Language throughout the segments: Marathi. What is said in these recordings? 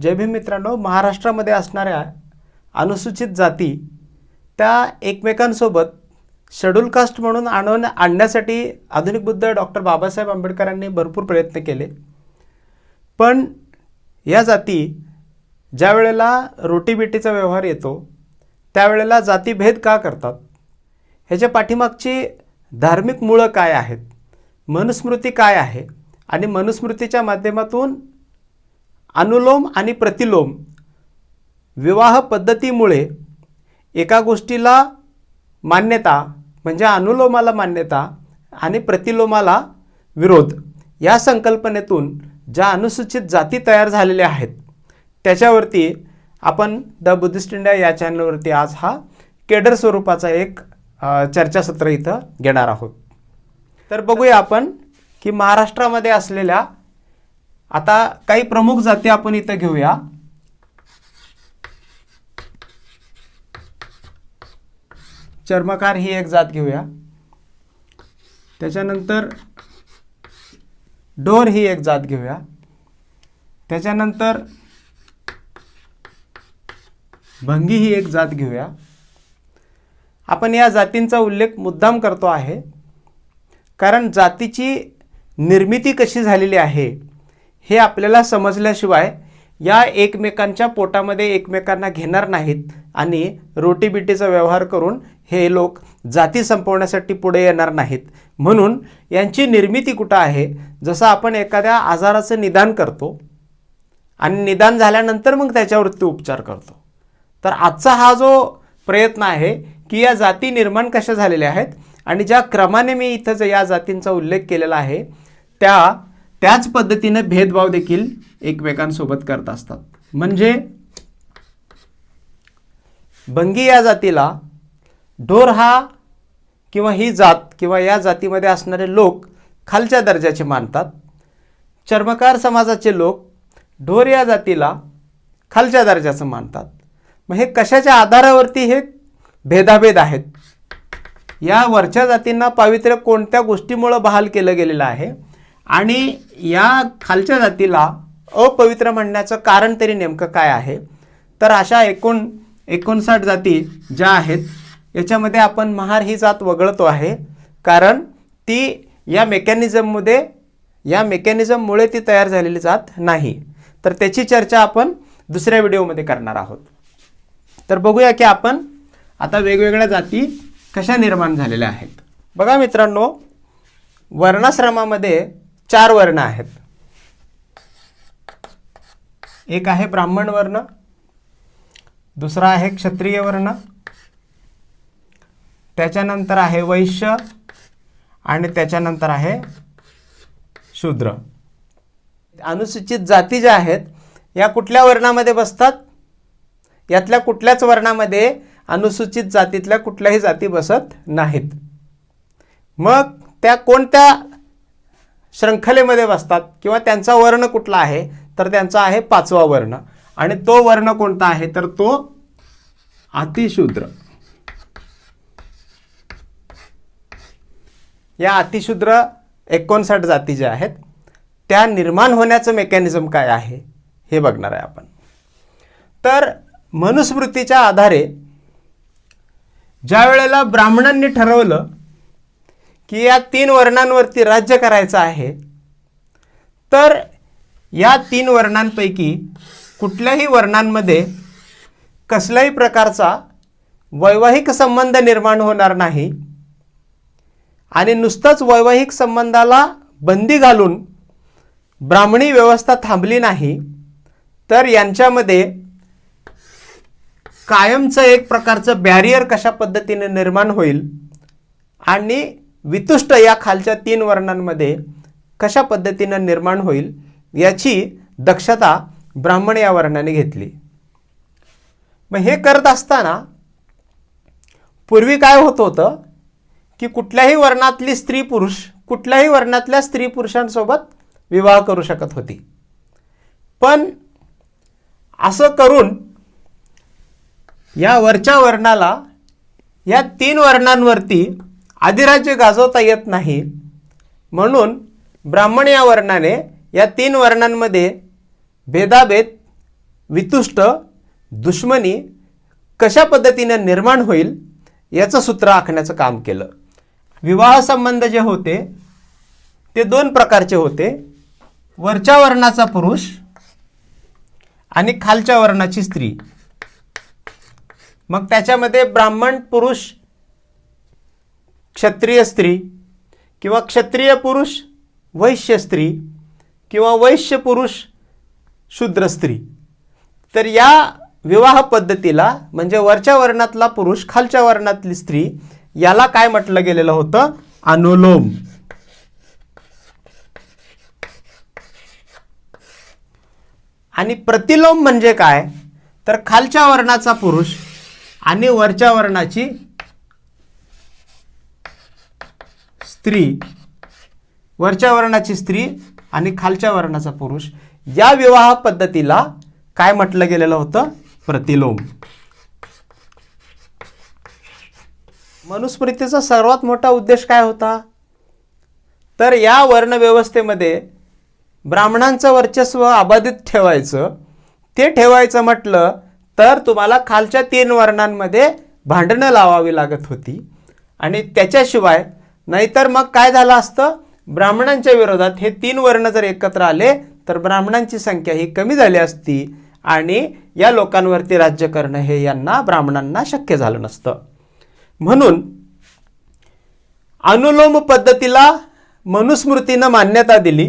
जय भीम मित्रांनो महाराष्ट्रामध्ये असणाऱ्या अनुसूचित जाती त्या एकमेकांसोबत शेड्यूल कास्ट म्हणून आणून आणण्यासाठी आधुनिक बुद्ध डॉक्टर बाबासाहेब आंबेडकरांनी भरपूर प्रयत्न केले. पण या जाती ज्या वेळेला रोटीबिटीचा व्यवहार येतो त्यावेळेला जातीभेद का करतात? ह्याच्या पाठीमागची धार्मिक मुळं काय आहेत? मनुस्मृती काय आहे? आणि मनुस्मृतीच्या माध्यमातून अनुलोम आणि प्रतिलोम विवाह पद्धतीमुळे एका गोष्टीला मान्यता म्हणजे अनुलोमाला मान्यता आणि प्रतिलोमाला विरोध या संकल्पनेतून ज्या अनुसूचित जाती तयार झालेल्या आहेत त्याच्यावरती आपण द बुद्धिस्ट इंडिया या चॅनलवरती आज हा केडर स्वरूपाचा एक चर्चासत्र इथं घेणार आहोत. तर बघूया आपण की महाराष्ट्रामध्ये असलेल्या आता काही प्रमुख जाती आपण इथं घेऊया. चर्मकार ही एक जात घेऊया. त्याच्यानंतर डोर ही एक जात घेऊया. त्याच्यानंतर भंगी ही एक जात घेऊया. आपण या जातींचा उल्लेख मुद्दाम करतो आहे. कारण जातीची निर्मिती कशी झालेली आहे? हे आपल्याला समजल्याशिवाय या एकमेकांच्या पोटामध्ये एकमेकांना घेणार नाहीत आणि रोटीबिटीचा व्यवहार करून हे लोक जाती संपवण्यासाठी पुढे येणार नाहीत. म्हणून यांची निर्मिती कुठं आहे? जसं आपण एखाद्या आजाराचं निदान करतो आणि निदान झाल्यानंतर मग त्याच्यावरती उपचार करतो. तर आजचा हा जो प्रयत्न आहे की या जाती निर्माण कशा झालेल्या आहेत आणि ज्या क्रमाने मी इथं या जातींचा उल्लेख केलेला आहे त्या त्याच पद्धतीने भेदभाव देखील एकमेकांसोबत करत असतात. म्हणजे बंगी या जातीला ढोर हा किंवा ही जात किंवा या जातीमध्ये असणारे लोक खालच्या दर्जाचे मानतात. चर्मकार समाजाचे लोक ढोर या जातीला खालच्या दर्जाचं मानतात. मग हे कशाच्या आधारावरती हे भेदाभेद आहेत? या वरच्या जातींना पावित्र्य कोणत्या गोष्टीमुळं बहाल केलं गेलेलं आहे? आणि या खालच्या जातीला अपवित्र म्हणण्याचं कारण तरी नेमकं काय आहे? तर अशा एकूण एकोणसाठ जाती ज्या आहेत याच्यामध्ये आपण महार ही जात वगळतो आहे. कारण ती या मेकॅनिझममध्ये या मेकॅनिझममुळे ती तयार झालेली जात नाही. तर त्याची चर्चा आपण दुसऱ्या व्हिडिओमध्ये करणार आहोत. तर बघूया की आपण आता वेगवेगळ्या जाती कशा निर्माण झालेल्या आहेत. बघा मित्रांनो वर्णाश्रमामध्ये चार वर्ण आहेत. एक आहे ब्राह्मण वर्ण दुसरा आहे क्षत्रिय वर्ण त्याच्यानंतर आहे वैश्य आणि त्याच्यानंतर आहे शूद्र. अनुसूचित जाती ज्या आहेत या कुठल्या वर्णामध्ये बसतात? यातल्या कुठल्याच वर्णामध्ये अनुसूचित जातीतल्या कुठल्याही जाती बसत नाहीत. मग त्या कोणत्या शृंखलेमध्ये बसतात किंवा त्यांचा वर्ण कुठला आहे तर त्यांचा आहे पाचवा वर्ण. आणि तो वर्ण कोणता आहे तर तो अतिशूद्र. या अतिशूद्र एकोणसाठ जाती ज्या आहेत त्या निर्माण होण्याचं मेकॅनिझम काय आहे हे बघणार आहे आपण. तर मनुस्मृतीच्या आधारे ज्या वेळेला ब्राह्मणांनी ठरवलं की या तीन वर्णांवरती राज्य करायचं आहे तर या तीन वर्णांपैकी कुठल्याही वर्णांमध्ये कसल्याही प्रकारचा वैवाहिक संबंध निर्माण होणार नाही आणि नुसतंच वैवाहिक संबंधाला बंदी घालून ब्राह्मणी व्यवस्था थांबली नाही तर यांच्यामध्ये कायमचं एक प्रकारचं बॅरियर कशा पद्धतीने निर्माण होईल आणि वितुष्ट या खालच्या तीन वर्णांमध्ये कशा पद्धतीनं निर्माण होईल याची दक्षता ब्राह्मण या वर्णाने घेतली. मग हे करत असताना पूर्वी काय होत होतं की कुठल्याही वर्णातली स्त्री पुरुष कुठल्याही वर्णातल्या स्त्री पुरुषांसोबत विवाह करू शकत होती. पण असं करून या वरच्या वर्णाला या तीन वर्णांवरती आदिराज्य गाजवता येत नाही. म्हणून ब्राह्मण या वर्णाने या तीन वर्णांमध्ये भेदाभेद वितुष्ट दुश्मनी कशा पद्धतीने निर्माण होईल याचं सूत्र आखण्याचं काम केलं. विवाह संबंध जे होते ते दोन प्रकारचे होते. वरच्या वर्णाचा पुरुष आणि खालच्या वर्णाची स्त्री. मग त्याच्यामध्ये ब्राह्मण पुरुष क्षत्रिय स्त्री किंवा क्षत्रिय पुरुष वैश्य स्त्री किंवा वैश्य पुरुष शूद्र स्त्री. तर या विवाह पद्धतीला म्हणजे वरच्या वर्णातला पुरुष खालच्या वर्णातली स्त्री याला काय म्हटलं गेलेलं होतं? अनुलोम. आणि प्रतिलोम म्हणजे काय? तर खालच्या वर्णाचा पुरुष आणि वरच्या वर्णाची स्त्री वरच्या वर्णाची स्त्री आणि खालच्या वर्णाचा पुरुष या विवाह पद्धतीला काय म्हटलं गेलेलं होतं? प्रतिलोम. मनुस्मृतीचा सर्वात मोठा उद्देश काय होता? तर या वर्णव्यवस्थेमध्ये ब्राह्मणांचं वर्चस्व अबाधित ठेवायचं. ते ठेवायचं म्हटलं तर तुम्हाला खालच्या तीन वर्णांमध्ये भांडणं लावावी लागत होती. आणि त्याच्याशिवाय नाहीतर मग काय झालं असतं? ब्राह्मणांच्या विरोधात हे तीन वर्ण जर एकत्र आले तर ब्राह्मणांची संख्या ही कमी झाली असती आणि या लोकांवरती राज्य करणं हे यांना ब्राह्मणांना शक्य झालं नसतं. म्हणून अनुलोम पद्धतीला मनुस्मृतीनं मान्यता दिली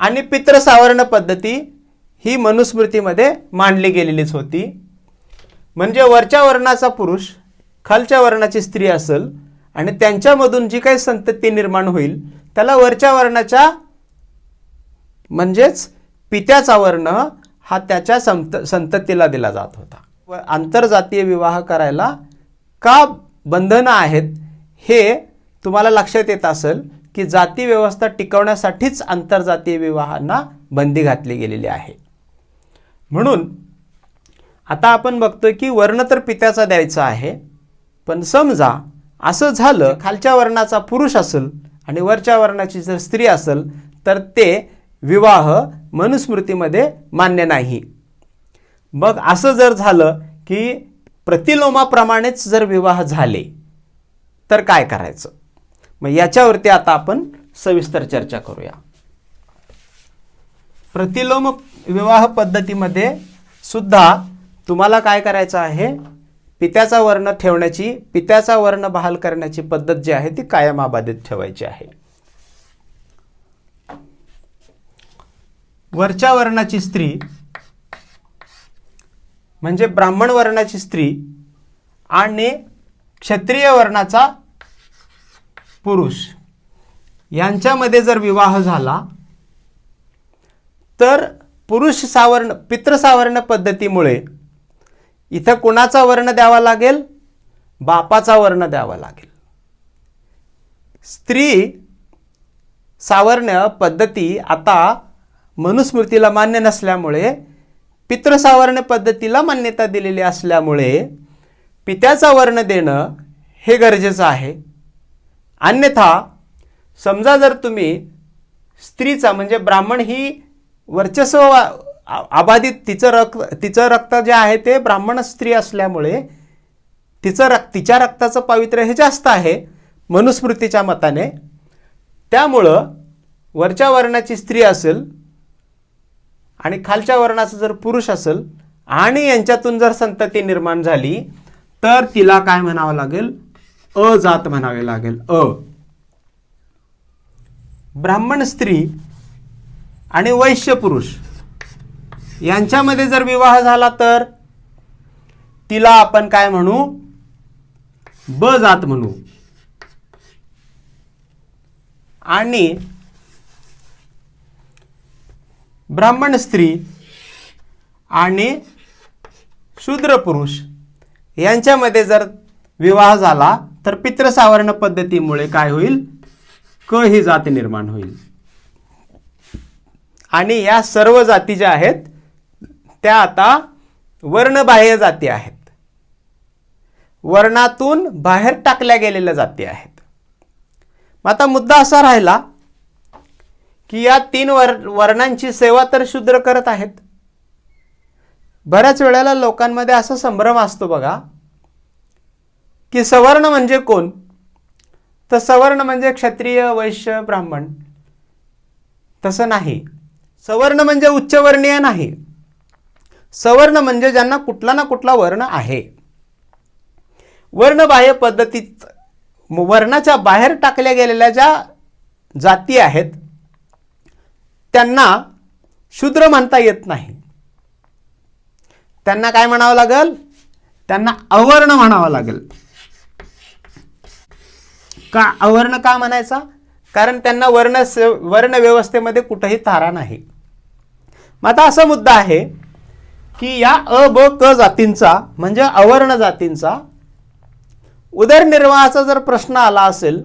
आणि पित्रसावर्ण पद्धती ही मनुस्मृतीमध्ये मांडली गेलेलीच होती. म्हणजे वरच्या वर्णाचा पुरुष खालच्या वर्णाची स्त्री असेल आणि त्यांच्यामधून जी काही संतती निर्माण होईल त्याला वरच्या वर्णाच्या म्हणजेच पित्याचा वर्ण हा त्याच्या संत संततीला दिला जात होता. व आंतरजातीय विवाह करायला का बंधनं आहेत हे तुम्हाला लक्षात येत असेल की जाती व्यवस्था टिकवण्यासाठीच आंतरजातीय विवाहांना बंदी घातली गेलेली आहे. म्हणून आता आपण बघतोय की वर्ण तर पित्याचा द्यायचा आहे पण समजा असं झालं खालच्या वर्णाचा पुरुष असेल आणि वरच्या वर्णाची जर स्त्री असेल तर ते विवाह मनुस्मृतीमध्ये मान्य नाही. मग असं जर झालं की प्रतिलोमाप्रमाणेच जर विवाह झाले तर काय करायचं? मग याच्यावरती आता आपण सविस्तर चर्चा करूया. प्रतिलोम विवाह पद्धतीमध्ये सुद्धा तुम्हाला काय करायचं आहे? पित्याचा वर्ण ठेवण्याची पित्याचा वर्ण बहाल करण्याची पद्धत जी आहे ती कायम अबाधित ठेवायची आहे. वरच्या वर्णाची स्त्री म्हणजे ब्राह्मण वर्णाची स्त्री आणि क्षत्रिय वर्णाचा पुरुष यांच्यामध्ये जर विवाह झाला तर पुरुष सावर्ण पितृसावर्ण पद्धतीमुळे इथं कुणाचा वर्ण द्यावा लागेल? बापाचा वर्ण द्यावा लागेल. स्त्री सावर्ण पद्धती आता मनुस्मृतीला मान्य नसल्यामुळे पित्रसावर्ण पद्धतीला मान्यता दिलेली असल्यामुळे पित्याचा वर्ण देणं हे गरजेचं आहे. अन्यथा समजा जर तुम्ही स्त्रीचा म्हणजे ब्राह्मण ही वर्चस्व अबाधित तिचं रक्त तिचं रक्त जे आहे ते ब्राह्मण स्त्री असल्यामुळे तिचं रक्त तिच्या रक्ताचं पावित्र्य हे जास्त आहे मनुस्मृतीच्या मताने. त्यामुळं वरच्या वर्णाची स्त्री असेल आणि खालच्या वर्णाचा जर पुरुष असेल आणि यांच्यातून जर संतती निर्माण झाली तर तिला काय म्हणावं लागेल? अ जात म्हणावे लागेल. अ. ब्राह्मण स्त्री आणि वैश्य पुरुष यांच्यामध्ये जर विवाह झाला तर? तिला आपण काय म्हणू? ब जात म्हणू. आणि ब्राह्मण स्त्री आणि शूद्र पुरुष यांच्यामध्ये जर विवाह झाला तर पित्रसावर्ण पद्धतीमुळे काय होईल? क ही जात निर्माण होईल. आणि या सर्व जाती ज्या आहेत त्या आता वर्णबाह्य जाती आहेत. वर्णातून बाहेर टाकल्या गेलेल्या जाती आहेत. मग आता मुद्दा असा राहिला की या तीन वर वर्णांची सेवा तर शूद्र करत आहेत. बऱ्याच वेळेला लोकांमध्ये असा संभ्रम असतो बघा की सवर्ण म्हणजे कोण? तर सवर्ण म्हणजे क्षत्रिय वैश्य ब्राह्मण. तसं नाही. सवर्ण म्हणजे उच्चवर्णीय नाही. सवर्ण म्हणजे ज्यांना कुठला ना कुठला वर्ण आहे. वर्णबाह्य पद्धतीत वर्णाच्या बाहेर टाकल्या गेलेल्या ज्या जाती आहेत त्यांना शूद्र म्हणता येत नाही. त्यांना काय म्हणावं लागेल? त्यांना अवर्ण म्हणावं लागेल. का अवर्ण का म्हणायचा? कारण त्यांना वर्ण वर्ण व्यवस्थेमध्ये कुठंही तारा नाही. मग आता असा मुद्दा आहे की या अ ब क जातींचा म्हणजे अवर्ण जातींचा उदरनिर्वाहाचा जर प्रश्न आला असेल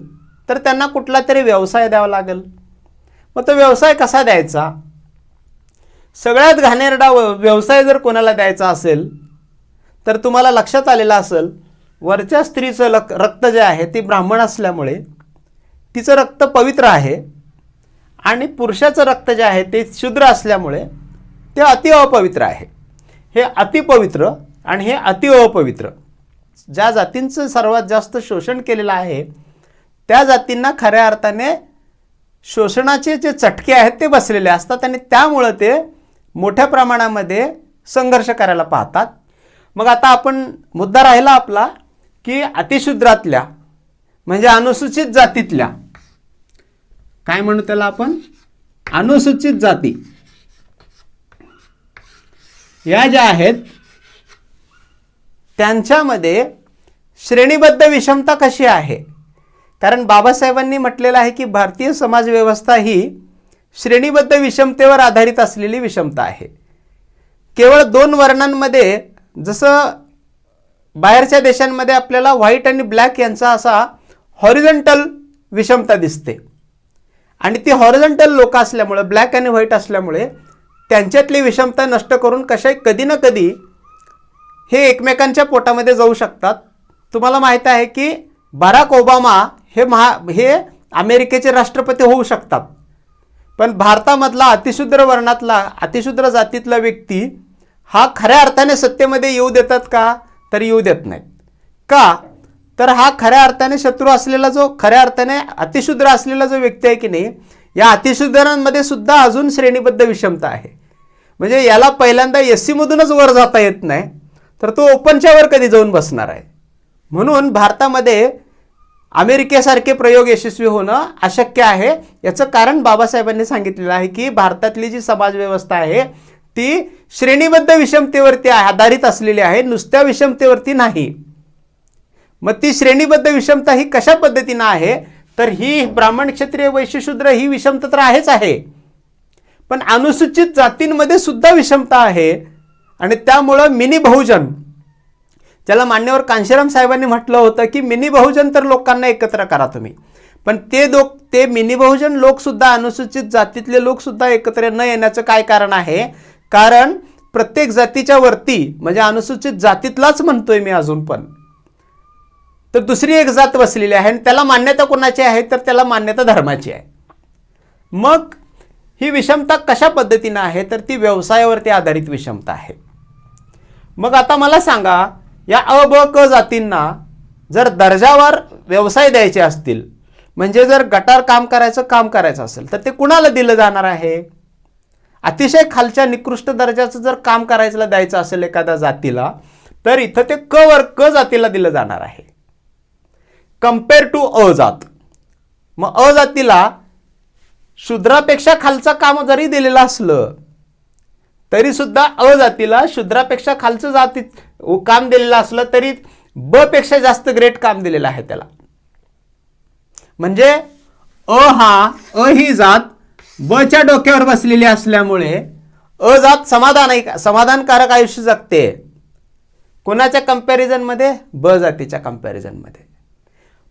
तर त्यांना कुठला तरी व्यवसाय द्यावा लागेल. मग तो व्यवसाय कसा द्यायचा? सगळ्यात घाणेरडा व- व्यवसाय जर कोणाला द्यायचा असेल तर तुम्हाला लक्षात आलेलं असेल वरच्या स्त्रीचं लक रक्त जे आहे ती ब्राह्मण असल्यामुळे तिचं रक्त पवित्र आहे आणि पुरुषाचं रक्त जे आहे ते शूद्र असल्यामुळे ते अति अपवित्र आहे. हे अतिपवित्र आणि हे अति अपवित्र ज्या जातींचं सर्वात जास्त शोषण केलेलं आहे त्या जातींना खऱ्या अर्थाने शोषणाचे जे चटके आहेत ते बसलेले असतात आणि त्यामुळं ते मोठ्या प्रमाणामध्ये संघर्ष करायला पाहतात. मग आता आपण मुद्दा राहिला आपला की अतिशूद्रातल्या म्हणजे अनुसूचित जातीतल्या. काय म्हणू त्याला आपण? अनुसूचित जाती. या ज्या आहेत त्यांच्यामध्ये श्रेणीबद्ध विषमता कशी आहे? कारण बाबासाहेबांनी म्हटलेलं आहे की भारतीय समाजव्यवस्था ही श्रेणीबद्ध विषमतेवर आधारित असलेली विषमता आहे. केवळ दोन वर्णांमध्ये जसं बाहेरच्या देशांमध्ये आपल्याला व्हाईट आणि ब्लॅक यांचा असा हॉरिझंटल विषमता दिसते. आणि ती हॉरिझंटल लोक असल्यामुळे ब्लॅक आणि व्हाईट असल्यामुळे त्यांच्यातली विषमता नष्ट करून कशा कधी ना कधी हे एकमेकांच्या पोटामध्ये जाऊ शकतात. तुम्हाला माहीत आहे की बराक ओबामा हे महा हे अमेरिकेचे राष्ट्रपती होऊ शकतात. पण भारतामधला अतिशूद्र वर्णातला अतिशूद्र जातीतला व्यक्ती हा खऱ्या अर्थाने सत्तेमध्ये येऊ देतात का? तर येऊ देत नाहीत. का? तर हा खऱ्या अर्थाने शत्रू असलेला जो खऱ्या अर्थाने अतिशूद्र असलेला जो व्यक्ती आहे की नाही या अतिशूद्रांमध्ये सुद्धा अजून श्रेणीबद्ध विषमता आहे. म्हणजे याला पहिल्यांदा एस सीमधूनच वर जाता येत नाही तर तो ओपनच्या वर कधी जाऊन बसणार आहे? म्हणून भारतामध्ये अमेरिकेसारखे प्रयोग यशस्वी होणं अशक्य आहे. याचं कारण बाबासाहेबांनी सांगितलेलं आहे की भारतातली जी समाजव्यवस्था आहे ती श्रेणीबद्ध विषमतेवरती आधारित असलेली आहे नुसत्या विषमतेवरती नाही. मग ती श्रेणीबद्ध विषमता ही कशा पद्धतीनं आहे? तर ही ब्राह्मण क्षत्रिय वैश्यशूद्र ही विषमता तर आहेच आहे. पण अनुसूचित जातींमध्ये सुद्धा विषमता आहे आणि त्यामुळं मिनी बहुजन. ज्याला मान्यवर कांशीराम साहेबांनी म्हटलं होतं की मिनी बहुजन तर लोकांना एकत्र करा तुम्ही. पण ते लोक ते मिनी बहुजन लोकसुद्धा अनुसूचित जातीतले लोकसुद्धा एकत्र न येण्याचं काय कारण आहे? कारण प्रत्येक जातीच्या वरती म्हणजे अनुसूचित जातीतलाच म्हणतोय मी अजून पण. तर दुसरी एक जात बसलेली आहे आणि त्याला मान्यता कोणाची आहे? तर त्याला मान्यता धर्माची आहे. मग ही विषमता कशा पद्धतीनं आहे? तर ती व्यवसायावरती आधारित विषमता आहे. मग आता मला सांगा या अ ब क जातींना जर दर्जावर व्यवसाय द्यायचे असतील म्हणजे जर गटार काम करायचं काम करायचं असेल तर ते कुणाला दिलं जाणार आहे? अतिशय खालच्या निकृष्ट दर्जाचं जर काम करायचं द्यायचं असेल एखाद्या जातीला तर इथं ते क वर क जातीला दिलं जाणार आहे. कंपेअर टू अ जात मग अ जातीला शूद्रापेक्षा खालचं काम जरी दिलेलं असलं तरी सुद्धा अ जातीला शूद्रापेक्षा खालचं जाती काम दिलेलं असलं तरी ब पेक्षा जास्त ग्रेट काम दिलेलं आहे त्याला. म्हणजे अ हा अ ही जात ब च्या डोक्यावर बसलेली असल्यामुळे अ जात समाधान समाधानकारक आयुष्य जगते. कोणाच्या कंपॅरिझनमध्ये ब जातीच्या कंपॅरिझनमध्ये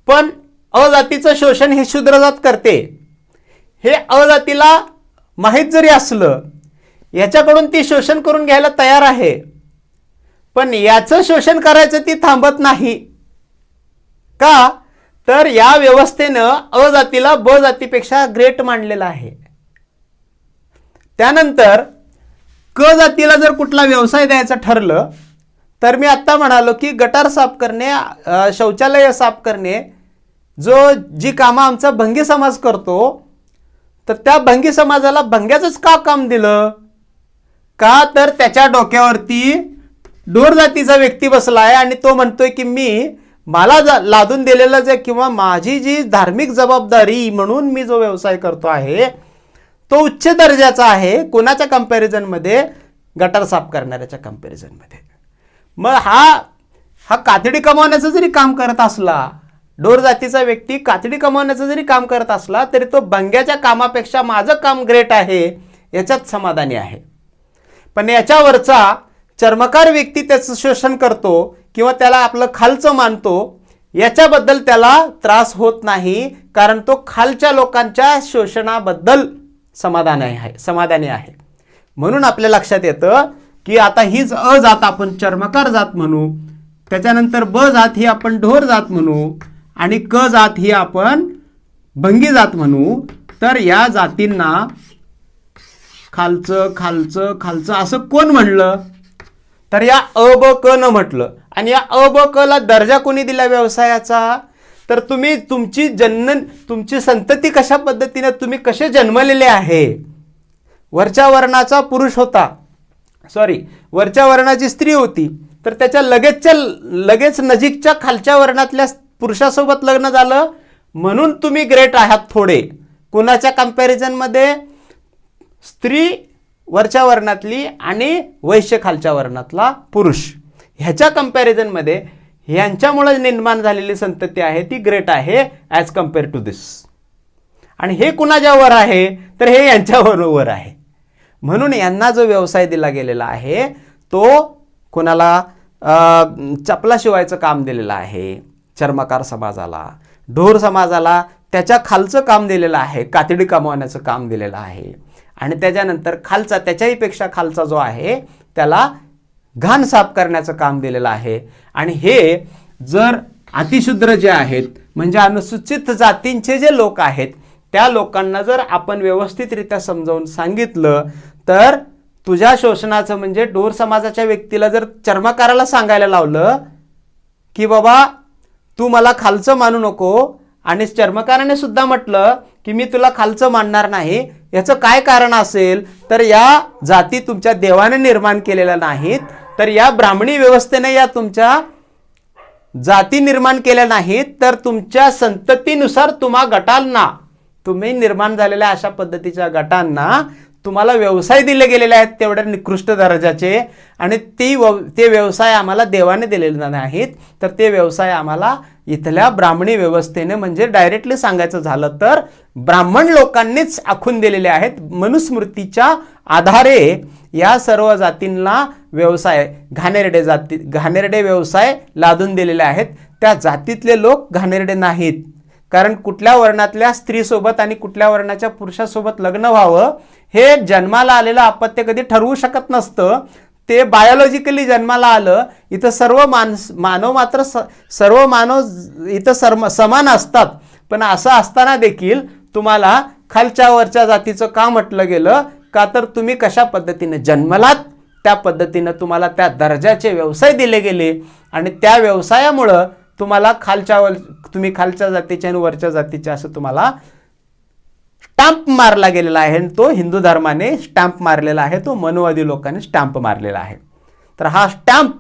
पण अ जातीचं शोषण हे शूद्र जात करते. हे अ जातीला माहीत जरी असलं याच्याकडून ती शोषण करून घ्यायला तयार आहे. पण याचं शोषण करायचं ती थांबत नाही. का? तर या व्यवस्थेनं अ जातीला ब जातीपेक्षा ग्रेट मांडलेलं आहे. त्यानंतर क जातीला जर कुठला व्यवसाय द्यायचा ठरलं तर मी आत्ता म्हणालो की गटार साफ करणे शौचालय साफ करणे जो जी कामं आमचा भंगी समाज करतो तर त्या भंगी समाजाला भंग्याचंच का काम दिलं? का तर त्याच्या डोक्यावरती डोर जातीचा व्यक्ती बसला आहे आणि तो म्हणतोय की मी मला जा- लादून दिलेलं जे किंवा माझी जी धार्मिक जबाबदारी म्हणून मी जो व्यवसाय करतो आहे तो उच्च दर्जाचा आहे कोणाच्या कम्पॅरिझनमध्ये गटार साफ करणाऱ्याच्या कम्पॅरिझनमध्ये मग हा हा कातडी कमावण्याचं जरी काम करत असला डोर जातीचा व्यक्ती कातडी कमावण्याचं जरी काम करत असला तरी तो बंग्याच्या कामापेक्षा माझं काम ग्रेट आहे याच्यात समाधानी आहे. पण याच्यावरचा चर्मकार व्यक्ती त्याचं शोषण करतो किंवा त्याला आपलं खालचं मानतो याच्याबद्दल त्याला त्रास होत नाही कारण तो खालच्या लोकांच्या शोषणाबद्दल समाधानी आहे समाधानी आहे. म्हणून आपल्या लक्षात येतं की आता हीच अ जात आपण चर्मकार जात म्हणू त्याच्यानंतर ब जात ही आपण ढोर जात म्हणू आणि क जात ही आपण भंगी जात म्हणू. तर या जातींना खालचं खालचं खालचं असं कोण म्हणलं? तर या अ ब क न म्हटलं. आणि या अ ब क ला दर्जा कोणी दिला व्यवसायाचा? तर तुम्ही तुमची जन्म तुमची संतती कशा पद्धतीने तुम्ही कसे जन्मलेले आहे? वरच्या वर्णाचा पुरुष होता. सॉरी वरच्या वर्णाची स्त्री होती. तर त्याच्या लगेचच्या लगेच नजीकच्या खालच्या वर्णातल्या पुरुषासोबत लग्न झालं म्हणून तुम्ही ग्रेट आहात थोडे. कुणाच्या कम्पॅरिझनमध्ये स्त्री वरच्या वर्णातली आणि वैश्य खालच्या वर्णातला पुरुष. ह्याच्या कम्पॅरिझनमध्ये ह्यांच्यामुळे निर्माण झालेली संतती आहे ती ग्रेट आहे ॲज कंपेअर टू दिस आणि हे कुणाच्यावर आहे? तर हे यांच्याबरोबर आहे. म्हणून यांना जो व्यवसाय दिला गेलेला आहे तो कोणाला चपला शिवायचं काम दिलेलं आहे. चर्मकार समाजाला ढोर समाजाला त्याच्या खालचं काम दिलेलं आहे कातडी कमवण्याचं काम दिलेलं आहे. आणि त्याच्यानंतर खालचा त्याच्याहीपेक्षा खालचा जो आहे त्याला घाण साफ करण्याचं काम दिलेलं आहे. आणि हे जर अतिशूद्र जे आहेत म्हणजे अनुसूचित जातींचे जे लोक आहेत त्या लोकांना जर आपण व्यवस्थितरित्या समजावून सांगितलं तर तुझ्या शोषणाचं म्हणजे डोर समाजाच्या व्यक्तीला जर चर्मकाराला सांगायला लावलं की बाबा तू मला खालचं मानू नको. आणि चर्मकाराने सुद्धा म्हटलं की मी तुला खालचं मानणार नाही. याचं काय कारण असेल? तर या जाती तुमच्या देवाने निर्माण केलेल्या नाहीत. तर या ब्राह्मणी व्यवस्थेने या तुमच्या जाती निर्माण केल्या नाहीत. तर तुमच्या संततीनुसार तुम्हा गटांना तुम्ही निर्माण झालेल्या अशा पद्धतीच्या गटांना तुम्हाला व्यवसाय दिले गेलेले आहेत तेवढ्या निकृष्ट दर्जाचे आणि ती व ते व्यवसाय आम्हाला देवाने दिलेले नाहीत तर ते व्यवसाय आम्हाला इथल्या ब्राह्मणी व्यवस्थेने म्हणजे डायरेक्टली सांगायचं झालं तर ब्राह्मण लोकांनीच आखून दिलेले आहेत. मनुस्मृतीच्या आधारे या सर्व जातींना व्यवसाय घाणेरडे जाती घाणेरडे व्यवसाय लादून दिलेले आहेत. त्या जातीतले लोक घाणेरडे नाहीत. कारण कुठल्या वर्णातल्या स्त्रीसोबत आणि कुठल्या वर्णाच्या पुरुषासोबत लग्न व्हावं हे जन्माला आलेलं अपत्य कधी ठरवू शकत नसतं. ते बायोलॉजिकली जन्माला आलं इथं सर्व माणस मानव मात्र स सर्व मानव इथं सर्व समान असतात. पण असं असताना देखील तुम्हाला खालच्या वरच्या जातीचं का म्हटलं गेलं? का तर तुम्ही कशा पद्धतीने जन्मलात? त्या पद्धतीनं तुम्हाला त्या दर्जाचे व्यवसाय दिले गेले. आणि त्या व्यवसायामुळं तुम्हाला खालच्या वर तुम्ही खालच्या जातीचे आणि वरच्या जातीचे असं तुम्हाला स्टॅम्प मारला गेलेला आहे. आणि तो हिंदू धर्माने स्टॅम्प मारलेला आहे. तो मनुवादी लोकांनी स्टॅम्प मारलेला आहे. तर हा स्टॅम्प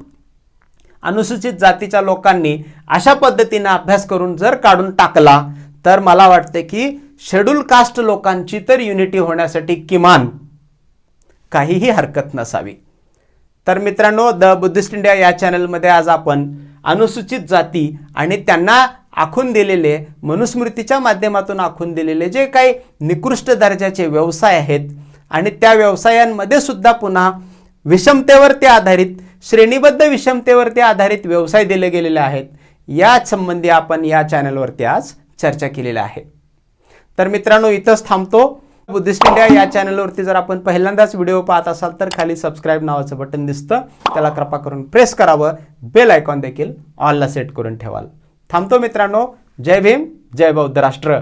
अनुसूचित जातीच्या लोकांनी अशा पद्धतीने अभ्यास करून जर काढून टाकला तर मला वाटते की शेड्यूल कास्ट लोकांची तर युनिटी होण्यासाठी किमान काहीही हरकत नसावी. तर मित्रांनो द बुद्धिस्ट इंडिया या चॅनलमध्ये आज आपण अनुसूचित जाती आणि त्यांना आखून दिलेले मनुस्मृतीच्या माध्यमातून आखून दिलेले जे काही निकृष्ट दर्जाचे व्यवसाय आहेत आणि त्या व्यवसायांमध्ये सुद्धा पुन्हा विषमतेवरती आधारित श्रेणीबद्ध विषमतेवरती आधारित व्यवसाय दिले गेलेले आहेत. याच संबंधी आपण या चॅनलवरती आज चर्चा केलेली आहे. तर मित्रांनो इथंच थांबतो. बुद्धिस्ट इंडिया या चॅनलवरती जर आपण पहिल्यांदाच व्हिडिओ पाहत असाल तर खाली सबस्क्राईब नावाचं बटन दिसतं. त्याला कृपा करून प्रेस करावं. बेल आयकॉन देखील ऑलला सेट करून ठेवाल. थांबतो मित्रांनो. जय भीम जय बौद्ध राष्ट्र.